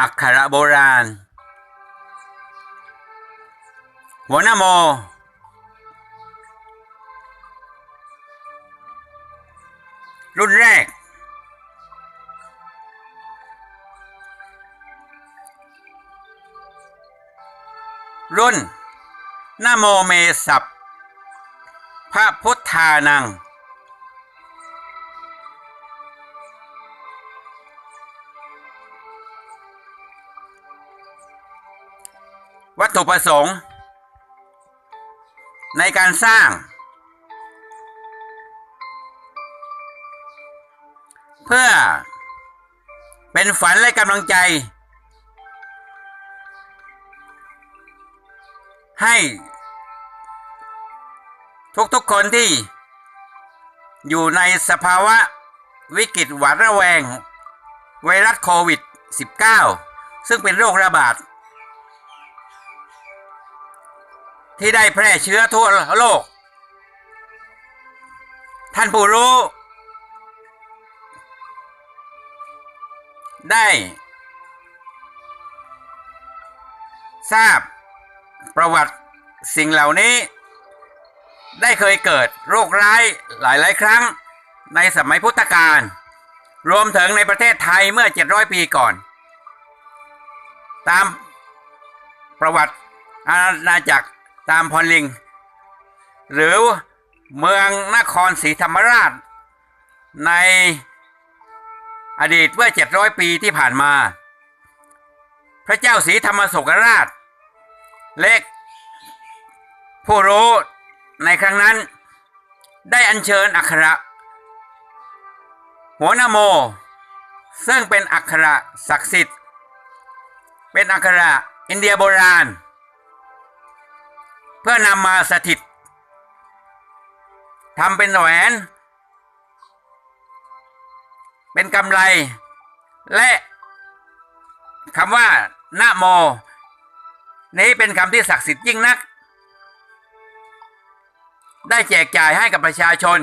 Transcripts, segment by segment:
อักขระโบราณ หัวน้โม รุ่นแรก รุ่นนโมเมสับพระพุทธานัง วัตถุประสงค์ ในการสร้าง เพื่อเป็นฝันและกำลังใจ ให้ทุกๆคนที่อยู่ในสภาวะวิกฤตหวาดระแวง ไวรัสโควิด -19 ซึ่งเป็นโรคระบาด ที่ได้แพร่เชื้อทั่วโลก ท่านผู้รู้ ได้ ทราบประวัติสิ่งเหล่านี้ ได้เคยเกิดโรคร้ายหลายๆ ครั้งในสมัยพุทธกาลรวมถึงในประเทศไทยเมื่อ 700 ปีก่อน ตามประวัติอาณาจักร ตามพรลิง หรือเมืองนครศรีธรรมราช ในอดีตเมื่อ 700 ปีที่ผ่านมา พระเจ้าศรีธรรมโศกราช เล็ก ผู้รู้ในครั้งนั้น ได้อัญเชิญอักขระ หัวนโม ซึ่งเป็นอักขระศักดิ์สิทธิ์ เป็นอักขระอินเดียโบราณ พื่อนำมาสถิตทำเป็นแหวน เป็นกำไร และคำว่านะโม นี้เป็นคำที่ศักดิ์สิทธิ์ยิ่งนัก ได้แจกจ่ายให้กับประชาชน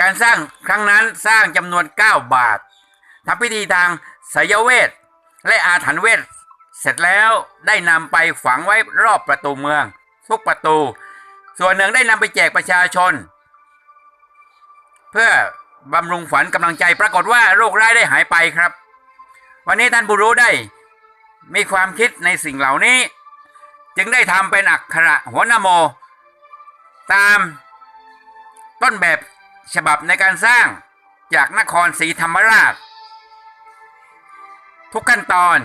การสร้างครั้งนั้นสร้างจำนวน 9 บาททำพิธีทางสยเวท และอาถรรพ์เวท เสร็จแล้วได้นำไปฝังไว้รอบประตูเมือง ทุกประตู ส่วนหนึ่งได้นำไปแจกประชาชน เพื่อบำรุงฝันกำลังใจปรากฏว่าโรคร้ายได้หายไปครับ วันนี้ท่านผู้รู้ได้มีความคิดในสิ่งเหล่านี้ จึงได้ทำเป็นอักขระหัวนโม ตามต้นแบบฉบับในการสร้างจากนครศรีธรรมราช ทุกขั้นตอน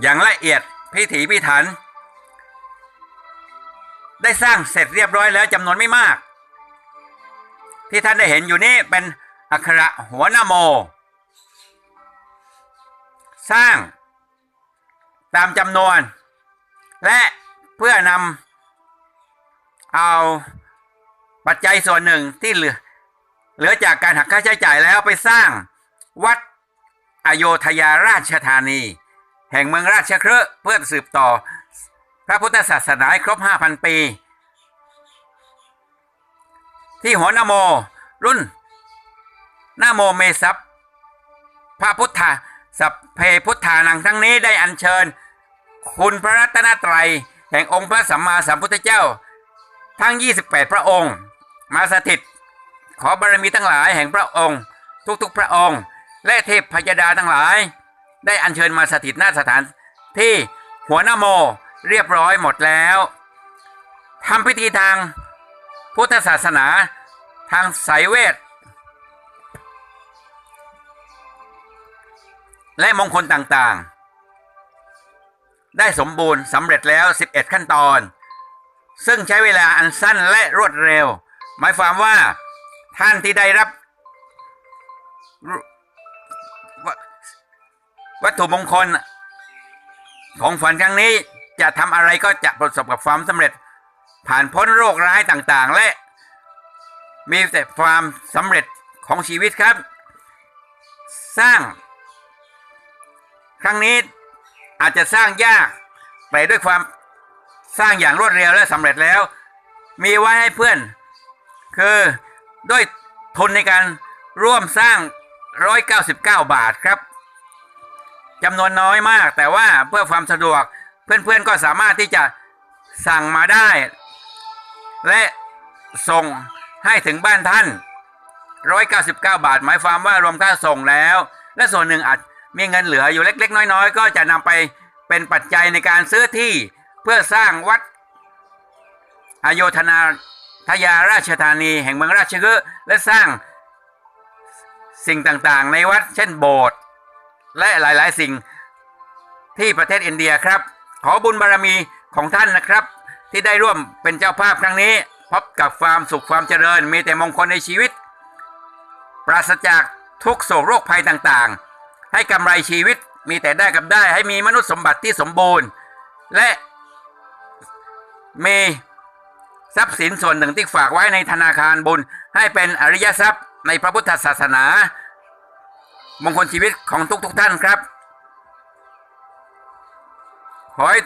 อย่างละเอียดพิถีพิถัน ได้สร้างเสร็จเรียบร้อยแล้วจำนวนไม่มาก ที่ท่านได้เห็นอยู่นี้เป็นอักขระหัวนโม สร้างตามจำนวน และเพื่อนำเอาปัจจัยส่วนหนึ่งที่เหลือเหลือจากการหักค่าใช้จ่ายแล้วไปสร้างวัดอโยธยาราชธานี แห่งเมืองราชเครือเพื่อสืบต่อ พระพุทธศาสนาครบ 5,000 ปี ที่หัวนโม รุ่นนาโมเมซับพระพุทธสัพเพพุทธานังทั้งนี้ได้อัญเชิญ คุณพระรัตนตรัย แห่งองค์พระสัมมาสัมพุทธเจ้า ทั้ง 28 พระองค์ มาสถิต ขอบารมีทั้งหลายแห่งพระองค์ ทุกๆพระองค์ และเทพพยดาทั้งหลาย ได้อัญเชิญมาสถิตณสถานที่หัวนโมเรียบร้อยหมดแล้วทำพิธีทางพุทธศาสนาทางสายเวท และมงคลต่างๆ ได้สมบูรณ์สำเร็จแล้ว 11 ขั้นตอน ซึ่งใช้เวลาอันสั้นและรวดเร็ว หมายความว่าท่านที่ได้รับ วัตถุมงคล ของฝันครั้งนี้จะทำอะไรก็จะประสบกับความสำเร็จ ผ่านพ้นโรคร้ายต่างๆ และ มีแต่ความสำเร็จของชีวิตครับ สร้าง ครั้งนี้อาจจะสร้างยากแต่ด้วยความสร้างอย่างรวดเร็วและสำเร็จแล้ว มีไว้ให้เพื่อน คือด้วยทุนในการร่วมสร้าง 199 บาทครับ จำนวนน้อยมาก แต่ว่าเพื่อความสะดวกเพื่อนๆก็สามารถที่จะสั่งมาได้ และส่งให้ถึงบ้านท่าน 199 บาท หมายความว่ารวมค่าส่งแล้ว และส่วนหนึ่งอาจมีเงินเหลืออยู่เล็ก ๆ น้อย ๆ ก็จะนำไปเป็นปัจจัยในการซื้อที่เพื่อสร้างวัดอโยธนาทยาราชธานีแห่งเมืองราชเกฤห์และสร้างสิ่งต่างๆ ในวัดเช่นโบสถ์ และหลายๆ สิ่งที่ประเทศอินเดียครับ ขอบุญบารมีของท่านนะครับ ที่ได้ร่วมเป็นเจ้าภาพครั้งนี้พบกับความสุขความเจริญ มีแต่มงคลในชีวิต ปราศจากทุกโศกโรคภัยต่างๆ ให้กำไรชีวิตมีแต่ได้กับได้ให้มีมนุษย์สมบัติที่สมบูรณ์ และมีทรัพย์สินส่วนหนึ่งที่ฝากไว้ในธนาคารบุญ ให้เป็นอริยทรัพย์ในพระพุทธศาสนา มงคลชีวิตของทุกๆทท่านครับ ขอให้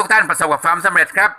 ทุกๆทท่านประสบกับความสำเร็จครับ